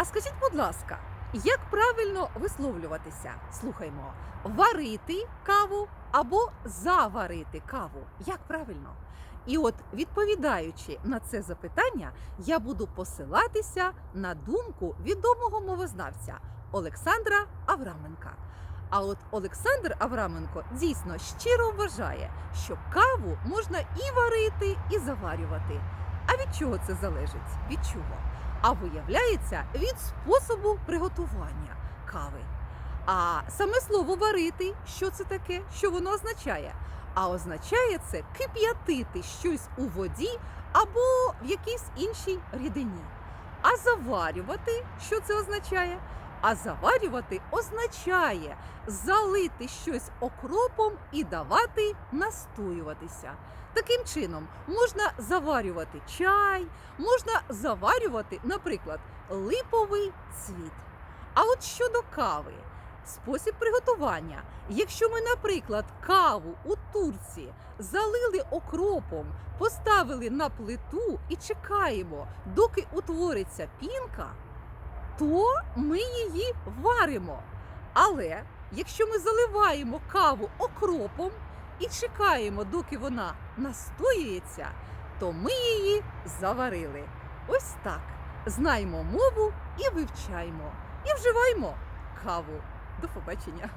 А скажіть, будь ласка, як правильно висловлюватися? Слухаймо, варити каву або заварити каву. Як правильно? І от відповідаючи на це запитання, я буду посилатися на думку відомого мовознавця Олександра Авраменка. А от Олександр Авраменко дійсно щиро вважає, що каву можна і варити, і заварювати. А від чого це залежить? Від чого? А виявляється від способу приготування кави. А саме слово варити, що це таке? Що воно означає? А означає це кип'ятити щось у воді або в якійсь іншій рідині. А заварювати, що це означає? А заварювати означає залити щось окропом і давати настоюватися. Таким чином можна заварювати чай, можна заварювати, наприклад, липовий цвіт. А от щодо кави, спосіб приготування. Якщо ми, наприклад, каву у турці залили окропом, поставили на плиту і чекаємо, доки утвориться пінка, то ми її варимо. Але якщо ми заливаємо каву окропом і чекаємо, доки вона настоюється, то ми її заварили. Ось так. Знаймо мову і вивчаймо, і вживаймо каву. До побачення!